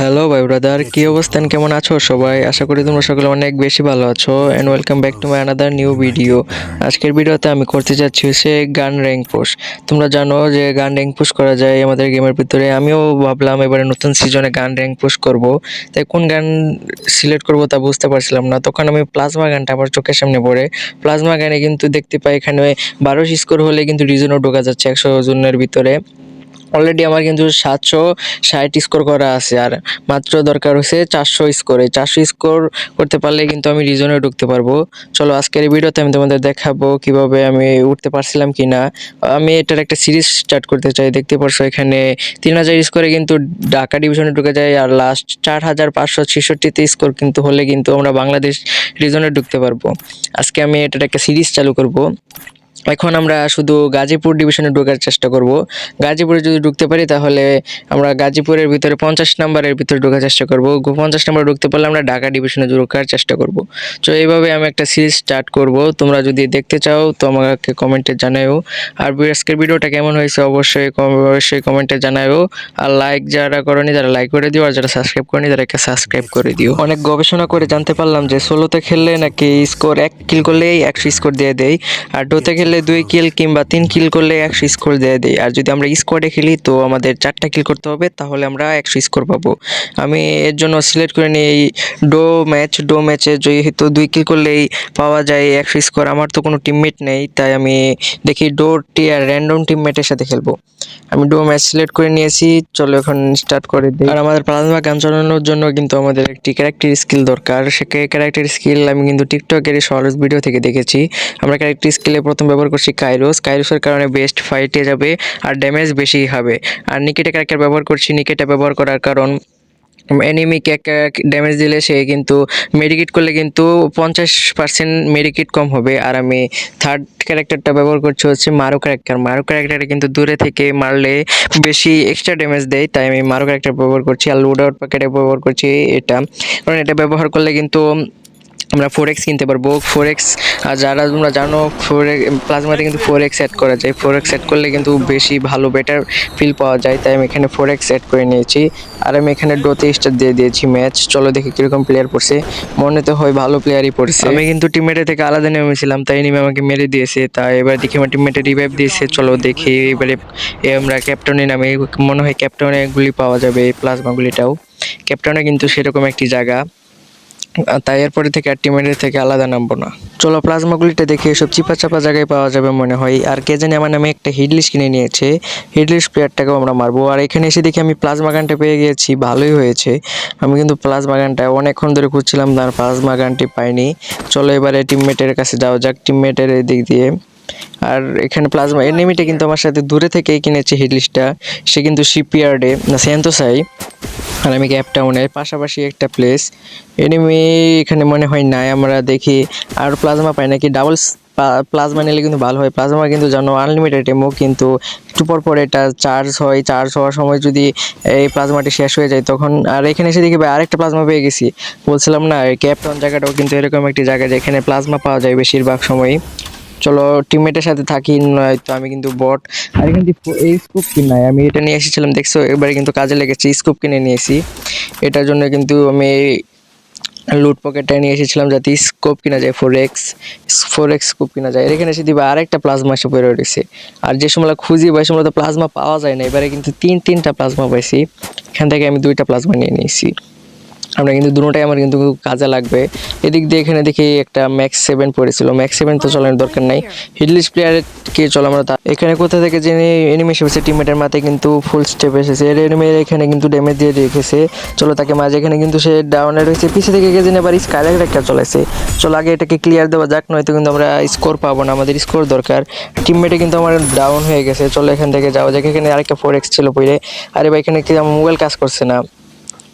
Hello ভাই brother কী অবস্থান? কেমন আছো সবাই? আশা করি তোমরা সকলে অনেক বেশি ভালো আছো and welcome back to my another new video আজকের ভিডিওতে আমি করতে চাচ্ছি হচ্ছে গান র্যাঙ্ক পুশ। তোমরা জানো যে গান র্যাঙ্ক পুশ করা যায় আমাদের গেমের ভিতরে। আমিও ভাবলাম এবারে নতুন সিজনে গান র্যাঙ্ক পুশ করব। তাই কোন গান সিলেক্ট করব তা বুঝতে পারছিলাম না। তখন আমি প্লাজমা গানটা আমার চোখের সামনে পড়ে। প্লাজমা গানে কিন্তু দেখতে পাই এখানে বারোশো স্কোর হলে কিন্তু রিজনও ঢোকা যাচ্ছে একশো জনের ভিতরে। অলরেডি আমার কিন্তু সাতশো ষাট স্কোর করা আছে আর মাত্র দরকার হচ্ছে চারশো স্কোরে চারশো স্কোর করতে পারলে কিন্তু আমি রিজনে ঢুকতে পারব। চলো আজকের ভিডিওতে আমি তোমাদের দেখাবো কীভাবে আমি উঠতে পারছিলাম কি না আমি এটার একটা সিরিজ স্টার্ট করতে চাই। দেখতে পারছ এখানে তিন হাজার স্কোরে কিন্তু ঢাকা ডিভিশনে ঢুকে যায় আর লাস্ট চার হাজার পাঁচশো ছেষট্টিতে স্কোর কিন্তু হলে কিন্তু আমরা বাংলাদেশ রিজনে ঢুকতে পারব। আজকে আমি এটার একটা সিরিজ চালু করব। এখন আমরা শুধু গাজীপুর ডিভিশনে ঢোকার চেষ্টা করব। গাজীপুরে যদি ঢুকতে পারি তাহলে আমরা গাজীপুরের ভিতরে পঞ্চাশ নাম্বারের ভিতরে ঢোকার চেষ্টা করব। পঞ্চাশ নাম্বার ঢুকতে পারলে আমরা ঢাকা ডিভিশনে ঢোকার চেষ্টা করব। তো এইভাবে আমি একটা সিরিজ স্টার্ট করব। তোমরা যদি দেখতে চাও তো আমাকে কমেন্টে জানাও আর আজকের ভিডিওটা কেমন হয়েছে অবশ্যই অবশ্যই কমেন্টে জানাও আর লাইক যারা করনি তারা লাইক করে দিও। আর যারা সাবস্ক্রাইব করনি তারা একটা সাবস্ক্রাইব করে দিও। অনেক গবেষণা করে জানতে পারলাম যে ষোলোতে খেললে নাকি স্কোর এক কিল করলেই একশো স্কোর দিয়ে দেয়। আর ডোতে খেললে দুই কিল কিংবা তিন কিল করলে একশো স্কোর দিয়ে দেয় আর যদি আমরা স্কোয়াডে খেলি, তো আমাদের চারটা কিল করতে হবে, তাহলে আমরা একশো স্কোর পাবো। আমি এর জন্য সিলেক্ট করে নিই এই ডো ম্যাচ ডো ম্যাচে যেহেতু দুই কিল করলেই পাওয়া যায় একশো স্কোর আমার তো কোনো টিমমেট নেই, তাই আমি দেখি ডো টি আর র্যান্ডম টিমমেটের সাথে খেলব। আমি ডো ম্যাচ সিলেক্ট করে নিয়েছি, চলো এখন স্টার্ট করে দিই। আর আমাদের প্লাজমা গান চালানোর জন্য কিন্তু আমাদের একটি ক্যারেক্টার স্কিল দরকার। সে ক্যারেক্টার স্কিল আমি কিন্তু টিকটকের শর্টস ভিডিও থেকে দেখেছি। আমরা ক্যারেক্টার স্কিলে প্রথম ব্যবহার করছি কাইরোস কাইরোসের কারণে বেস্ট ফাইটে যাবে আর ড্যামেজ বেশি হবে। আর নিকেটে ক্যারেক্টার ব্যবহার করছি। নিকেটা ব্যবহার করার কারণ এনিমিকে ড্যামেজ দিলে সে কিন্তু মেডিকেট করলে কিন্তু পঞ্চাশ পার্সেন্ট মেডিকেট কম হবে। আর আমি থার্ড ক্যারেক্টারটা ব্যবহার করছি হচ্ছে মারো ক্যারেক্টার মারো ক্যারেক্টারে কিন্তু দূরে থেকে মারলে বেশি এক্সট্রা ড্যামেজ দেয়। তাই আমি মারো ক্যারেক্টার ব্যবহার করছি। আর লোড আউট প্যাকেটে ব্যবহার করছি এটা। কারণ এটা ব্যবহার করলে কিন্তু আমরা ফোর এক্স কিনতে পারব। ফোর এক্স আর যারা তোমরা জানো ফোর প্লাজমাতে কিন্তু ফোর এক্স অ্যাড করা যায়। ফোর এক্স অ্যাড করলে কিন্তু বেশি ভালো বেটার ফিল পাওয়া যায়। তাই আমি এখানে ফোর এক্স অ্যাড করে নিয়েছি। আর আমি এখানে ডোতে স্টার দিয়ে দিয়েছি ম্যাচ চলো দেখি কীরকম প্লেয়ার পড়ছে। মনে তো হয় ভালো প্লেয়ারই পড়ছে। আমি কিন্তু টিমমেটের থেকে আলাদা নেমেছিলাম তাই নিমে আমাকে মেরে দিয়েছে। তাই এবার দেখি আমার টিমমেটে রিভাইভ দিয়েছে। চলো দেখি এবারে আমরা ক্যাপ্টনে নামে। মনে হয় ক্যাপ্টনে গুলি পাওয়া যাবে প্লাজমা গুলিটাও ক্যাপ্টনে কিন্তু সেরকম একটি জায়গা। তাই এরপরে থেকে আর টিমের থেকে আলাদা নামবো না। চলো প্লাজমাগুলিটা দেখে এসব চিপা চাপা জায়গায় পাওয়া যাবে মনে হয়। আর কে জানি আমার নামে একটা হিডলিস কিনে নিয়েছে। হিডলিস প্লেয়ারটাকেও আমরা মারবো। আর এখানে এসে দেখি আমি প্লাজমা গানটা পেয়ে গিয়েছি ভালোই হয়েছে। আমি কিন্তু প্লাজমা গানটা অনেকক্ষণ ধরে খুঁজছিলাম তার প্লাজমা গানটি পাইনি। চলো, এবারে টিমমেটের কাছে যাওয়া যাক টিমমেটের এই দিক দিয়ে। আর এখানে প্লাজমা এনিমিটা কিন্তু আমার সাথে দূরে থেকেই কিনেছে হিডলিসটা সে কিন্তু শিপইয়ার্ডে না সেন্তোসাই আর আমি গ্যাপ টাউনের পাশাপাশি একটা প্লেস এনিমি এখানে মনে হয় নাই, আমরা দেখি। আর প্লাজমা পাই নাকি? ডাবল প্লাজমা নিলে কিন্তু ভালো হয়। প্লাজমা কিন্তু জানো আনলিমিটেড এমও কিন্তু একটু পর পর এটা চার্জ হয়। চার্জ হওয়ার সময় যদি এই প্লাজমাটি শেষ হয়ে যায়, তখন আর এখানে এসে দেখি ভাই, আরেকটা প্লাজমা পেয়ে গেছি। বলছিলাম না, এই ক্যাপটাউন জায়গাটাও কিন্তু এরকম একটি জায়গা যেখানে প্লাজমা পাওয়া যায় বেশিরভাগ সময়ই। চলো টিমমেটের সাথে থাকি, নয়তো আমি কিন্তু বট আর কিন্তু এই স্কুপ কিনাই। আমি এটা নিয়ে এসেছিলাম, দেখছ? এবারে কিন্তু কাজে লেগেছে স্কুপ কিনে নিয়েছি। এটার জন্য কিন্তু আমি লুট পকেটটা নিয়ে এসেছিলাম, যাতে স্কোপ কিনা যায় four x four x scope কিনা যায়। এখানে এসে দিবা, আরেকটা প্লাজমা এসে বেরো রয়েছে আর যে সময় খুঁজি, বা সময় তো প্লাজমা পাওয়া যায় না। এবারে কিন্তু তিন, তিনটা প্লাজমা পাইছি। এখান থেকে আমি দুইটা প্লাজমা নিয়ে নিয়েছি। আমরা কিন্তু দুটোটাই আমার কিন্তু কাজে লাগবে। এদিক দিয়ে এখানে দেখি একটা ম্যাক্স সেভেন পড়েছিল। ম্যাক্স সেভেন তো চলার দরকার নাই। হিডলিস প্লেয়ারকে চলো আমরা তা- এখানে কোথা থেকে জেনে এনিমি এসেছে টিমমেটের মাথায় কিন্তু ফুল স্টেপ এসেছে। এর এনিমি এখানে কিন্তু ড্যামেজ দিয়ে রেখেছে। চলো তাকে মাঝে এখানে কিন্তু সে ডাউনে রয়েছে। পিছে থেকে জেনে আবার স্কাইলার একটা চলেছে। চলো আগে এটাকে ক্লিয়ার দেওয়া যাক, নয়তো কিন্তু আমরা স্কোর পাবো না। আমাদের স্কোর দরকার। টিমমেটে কিন্তু আমার ডাউন হয়ে গেছে। চলো এখান থেকে যাওয়া যাক। এখানে আরেকটা ফোর এক্স ছিল পইরে। আরে ভাই, এখানে কি আমার মোবাইল কাজ করছে না?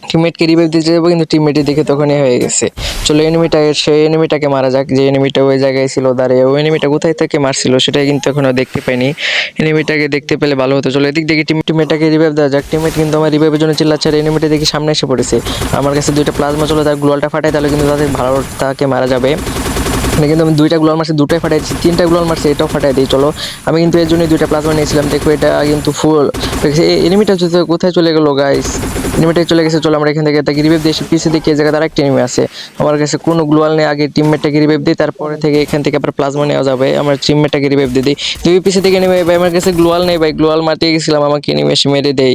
টিমমেটকে রিভাইভ দিতে যাব, কিন্তু টিমমেটই দেখে তখনই হয়ে গেছে। চলো এনিমিটা সেই এনিমিটাকে মারা যাক, যে এনিমিটা ওই জায়গায় ছিল, দাঁড়িয়ে ওই এনিমিটা কোথায় থেকে মারছিল, সেটাই কিন্তু এখনও দেখতে পাইনি। এনিমিটাকে দেখতে পেলে ভালো হতো। চলো, এদিক দেখে টিম টিমেটাকে রিভাইভ দেওয়া যাক। টিমমেট কিন্তু আমার রিভাইভের জন্য চিল্লাচ্ছে, আর এনিমিটা দেখি সামনে এসে পড়েছে। আমার কাছে দুইটা প্লাজমা চলো, তার গ্লোয়ালটা ফাটায়, তাহলে কিন্তু তাদের ভালো তাকে মারা যাবে। এখানে কিন্তু আমি দুইটা গ্লোয়াল মারছি দুটাই ফাটাইছি তিনটা গ্লোয়াল মারছি এটাও ফাটাই দিই, চলো। আমি কিন্তু এর জন্যই দুইটা প্লাজমা নিয়েছিলাম। দেখো, এটা কিন্তু ফুল এই এনিমিটা কোথায় চলে গেলো গাইস এনিমেটে চলে গেছে, চলো আমরা এখান থেকে তাকে রিভাইভ দিয়ে এসে পিছে দেখি এই জায়গায় আরেকটা এনিমি আছে। আমার কাছে কোনো গ্লোয়াল নেই, আগে টিমমেটটাকে রিভাইভ দিই, তারপরে থেকে এখান থেকে আবার প্লাজমা নেওয়া যাবে। আমার টিমমেটটাকে রিভাইভ দিয়ে দিই। দুই পিছে থেকে নেমে ভাই, আমার কাছে গ্লোয়াল নেই, ভাই। গ্লোয়াল মারতে গেছিলাম, আমাকে নেমে এসে মেরে দেই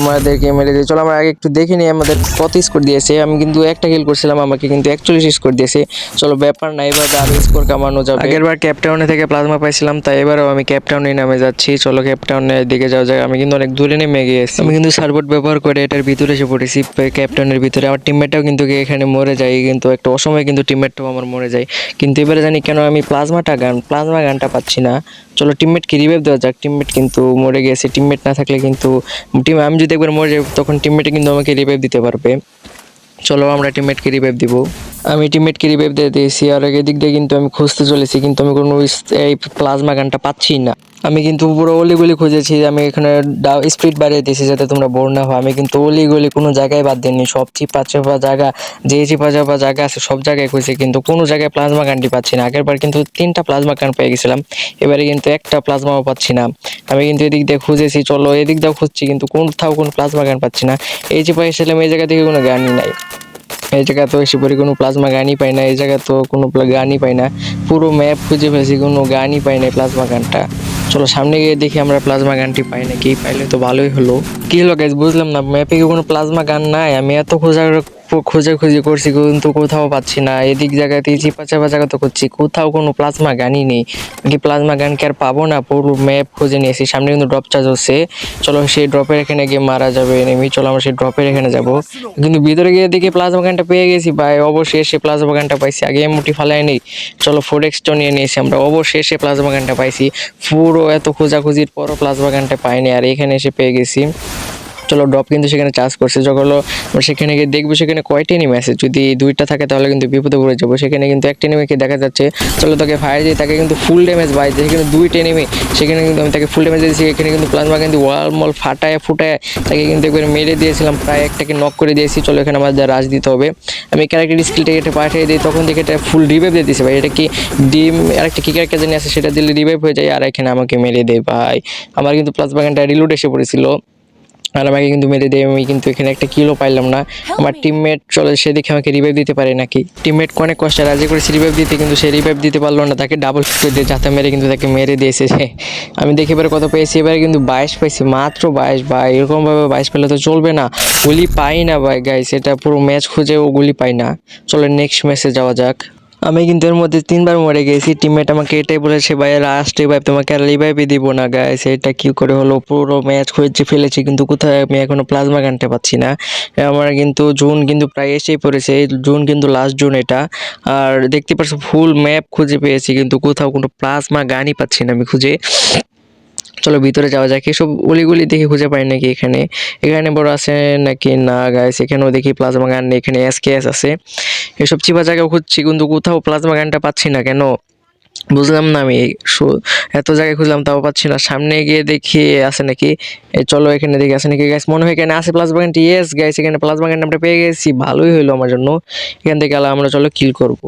আমাদেরকে মেরে দেয়। চলো, আমরা আগে একটু দেখে নিই আমাদের কত স্কোর দিয়েছে। আমি কিন্তু একটা কিল করছিলাম, আমাকে কিন্তু একচল্লিশ স্কোর দিয়েছে। চলো, ব্যাপার না, এবার আরও স্কোর কামানো যাবে। আগের বার ক্যাপটাউনে থেকে প্লাজমা পাইছিলাম তাই এবারও আমি ক্যাপটাউনে নামে যাচ্ছি। চলো ক্যাপটাউনের দিকে যাওয়া যায় আমি কিন্তু অনেক দূরে নেমে গিয়েছি। আমি কিন্তু সার্বোর্ট ব্যবহার করে এটার ভিতরে এসে পড়েছি ক্যাপটাউনের ভিতরে। আমার টিমমেটটাও কিন্তু এখানে মরে যায় কিন্তু একটা অসময়ে কিন্তু টিমমেটটাও আমার মরে যায়। কিন্তু এবারে জানি কেন আমি প্লাজমাটা গান প্লাজমা গানটা পাচ্ছি না। চলো টিমমেটকে রিভাইভ দেওয়া যাক। টিমমেট কিন্তু মরে গেছে। টিমমেট না থাকলে কিন্তু টিম আমি যদি একবার মরে যাই তখন টিমমেটে কিন্তু আমাকে রিভাইভ দিতে পারবে। চলো আমরা টিমমেটকে রিভাইভ দিব। আমি টিমমেটকে রিভাইভ দিয়ে দিয়েছি আর এদিক দিয়ে কিন্তু আমি খুঁজতে চলেছি, কিন্তু আমি কোনো এই প্লাজমা গানটা পাচ্ছি না। আমি কিন্তু পুরো অলিগুলি খুঁজেছি, আমি এখানে স্পিড বাড়িয়ে দিয়েছি যাতে তোমরা বোর না হয় আমি কিন্তু অলিগুলি কোনো জায়গায় বাদ দিইনি, সব চিপা চাপা জায়গা, যে চিপা চাপা জায়গা আছে সব জায়গায় খুঁজেছি, কিন্তু কোনো জায়গায় প্লাজমা গানটি পাচ্ছি না। আগের বার কিন্তু তিনটা প্লাজমা গান পেয়ে গেছিলাম, এবারে কিন্তু একটা প্লাজমাও পাচ্ছি না। আমি কিন্তু এদিক দিয়ে খুঁজেছি, চলো এদিক দিয়েও খুঁজছি, কিন্তু কোথাও কোনো প্লাজমা গান পাচ্ছি না। এই চিপা এসেছিলাম, এই জায়গা থেকে কোনো গানই নাই। এই জায়গা তো এসে পরে কোনো প্লাজমা গানই পাই না, এই জায়গা তো কোনো গানই পাই না। পুরো ম্যাপ খুঁজে ফেলছি কোনো গানই পাই না প্লাজমা গানটা। চলো সামনে গিয়ে দেখি আমরা প্লাজমা গানটি পাই নাকি। পাইলে তো ভালোই হলো। কি হলো গাইজ বুঝলাম না। ম্যাপে কোনো প্লাজমা গান নাই? আমি এত খোঁজা খোঁজাখুঁজি করছি, কিন্তু কোথাও পাচ্ছি না। এদিক জায়গাতে চিপা চাপা জায়গা তো করছি। কোথাও কোনো প্লাজমা গানই নেই। কি প্লাজমা গান কি আর পাবো না? পুরো ম্যাপ খুঁজে নিয়েছি। সামনে কিন্তু ড্রপ চার্জ হচ্ছে। চলো সেই ড্রপের এখানে গিয়ে মারা যাবে এনিমি চলো আমরা সেই ড্রপের এখানে যাব। কিন্তু ভিতরে গিয়ে দেখি প্লাজমা গানটা পেয়ে গেছি ভাই। অবশেষে প্লাজমা গানটা পাইছি। আগে এমটি ফালাই নেই। চলো ফোর এক্সটা নিয়ে নিয়েছি আমরা। অবশেষে প্লাজমা গানটা পাইছি। পুরো এত খোঁজাখুঁজির পরও প্লাজমা গানটা পাইনি। আর এখানে এসে পেয়ে গেছি। চলো ড্রপ কিন্তু সেখানে চার্জ করছে। যখন হলো সেখানে গিয়ে দেখব, সেখানে কয়টা এনিমি আছে? যদি দুইটা থাকে তাহলে কিন্তু বিপদে পড়ে যাব। সেখানে কিন্তু একটা এনিমিকে দেখা যাচ্ছে। চলো তাকে ফায়ার দিয়ে তাকে কিন্তু ফুল ড্যামেজ বাই যেখানে দুইটা এনিমি সেখানে কিন্তু আমি তাকে ফুল ড্যামেজ দিয়েছি। এখানে কিন্তু প্লাজমা কিন্তু ওয়াল মল ফাটায়, ফুটায়। তাকে কিন্তু একবার মেরে দিয়েছিলাম, প্রায় একটাকে নক করে দিয়েছি। চলো এখানে আমাদের রাজ দিতে হবে। আমি ক্যারেক্টার স্কিলটাকে এটা পাঠিয়ে দিই, তখন দেখে এটা ফুল রিভাইভ দিয়ে দিয়েছে ভাই। এটা কি ডিম, আরেকটা কি ক্যারেক্টার জানি আছে, সেটা দিলে রিভাইভ হয়ে যায়। আর এখানে আমাকে মেরে দেয় ভাই। আমার কিন্তু প্লাজমা গানটা রিলোড এসে পড়েছিল। আর আমাকে কিন্তু মেরে দেয় আমি কিন্তু এখানে একটা কিলো পাইলাম না। আমার টিমমেট চলে সে দেখে আমাকে রিভাইভ দিতে পারে নাকি? টিমমেট অনেক কষ্টে রাজি করেছে রিভাইভ দিতে কিন্তু সে রিভাইভ দিতে পারল না। তাকে ডাবল করে দিয়ে যাতে মেরে কিন্তু তাকে মেরে দিয়েছে সে। আমি দেখি এবারে কত পেয়েছি এবারে কিন্তু বাইশ পাইছি মাত্র বাইশ। ভাই এরকমভাবে বাইশ পেলে তো চলবে না। গুলি পাই না ভাই গাই সেটা পুরো ম্যাচ খুঁজেও গুলি পাই না। চলো নেক্সট ম্যাচে যাওয়া যাক। আমি কিন্তু এর মধ্যে তিনবার মরে গেছি। টিমমেট আমাকে এটাই বলেছে, ভাই লাস্ট রিভাইভ তোমাকে আর রিভাইভই দিব না গাইস এটা কি করে হলো? পুরো ম্যাচ খুঁজে ফেলেছি, কিন্তু কোথায় আমি এখনও প্লাজমা গানতে পাচ্ছি না। আমার কিন্তু জুন কিন্তু প্রায় এসেই পড়েছে, জুন কিন্তু লাস্ট জুন এটা। আর দেখতে পাচ্ছ ফুল ম্যাপ খুঁজে পেয়েছি, কিন্তু কোথাও কোনো প্লাজমা গানই পাচ্ছি না আমি খুঁজে। চলো ভিতরে যাওয়া যাক। এসব অলিগুলি দেখে খুঁজে পাই নাকি এখানে। এখানে বড় আছে নাকি না গাইস এখানেও দেখি প্লাজমা গান নেই, এখানে এসকেএস আছে। এসব চিপা জায়গায় খুঁজছি, কিন্তু কোথাও প্লাজমা গানটা পাচ্ছি না কেন? বুঝলাম না আমি। এত জায়গায় খুঁজলাম, তাও পাচ্ছি না। সামনে গিয়ে দেখি আছে নাকি। চলো এখানে দেখি আছে নাকি গাইস মনে হয় এখানে আছে প্লাজমা গানটি ইয়েস গাইস এখানে প্লাজমা গানটা পেয়ে গেছি। ভালোই হলো আমার জন্য। এখান থেকে আমরা, চলো কিল করব।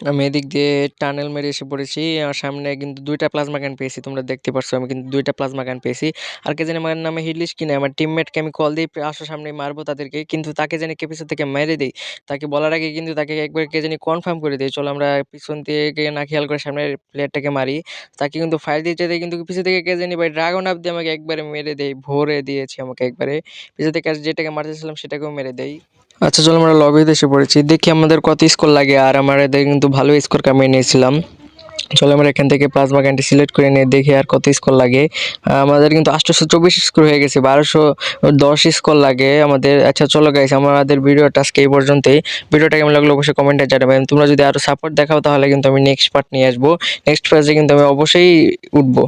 আমি এদিক দিয়ে টানেল মেরে এসে পড়েছি, আর সামনে কিন্তু দুইটা প্লাজমা গান পেয়েছি, তোমরা দেখতে পারছ, আমি কিন্তু দুইটা প্লাজমা গান পেয়েছি। আর কে জানি আমার নামে হিটলিস্ট কিনে, আমার টিমমেটকে আমি কল দিয়ে আসো সামনে মারবো তাদেরকে, কিন্তু তাকে জানি কে পিছন থেকে মেরে দেই। তাকে বলার আগে কিন্তু তাকে একবার কে জানি কনফার্ম করে দিই, চলো আমরা পিছন থেকে না খেয়াল করে সামনের প্লেয়ারটাকে মারি। তাকে কিন্তু ফায়ার দেয় কিন্তু পিছন থেকে কে জানি ভাই ড্রাগন আপ দিয়ে আমাকে একবারে মেরে দেয় ভরে দিয়েছে আমাকে একবারে। পিছন থেকে যেটাকে মারতেছিলাম সেটাকেও মেরে দেয় আচ্ছা চলো আমরা লবিতে এসে পড়েছি। দেখি আমাদের কত স্কোর লাগে, আর আমার এদের কিন্তু ভালো স্কোর কামিয়ে নিয়েছিলাম। চলো আমরা এখান থেকে প্লাজমা গানটি সিলেক্ট করে নিয়ে দেখি আর কত স্কোর লাগে। আমাদের কিন্তু আটশোশো চব্বিশ স্কোর হয়ে গেছে, বারোশো দশ স্কোর লাগে আমাদের। আচ্ছা চলো গাইস আমাদের ভিডিওটা আজকে এই পর্যন্তই। ভিডিওটা কেমন লাগল অবশ্যই কমেন্টে জানাবেন। তোমরা যদি আরও সাপোর্ট দেখাও, তাহলে কিন্তু আমি নেক্সট পার্ট নিয়ে আসব। নেক্সট পেজে কিন্তু আমি অবশ্যই উঠবো।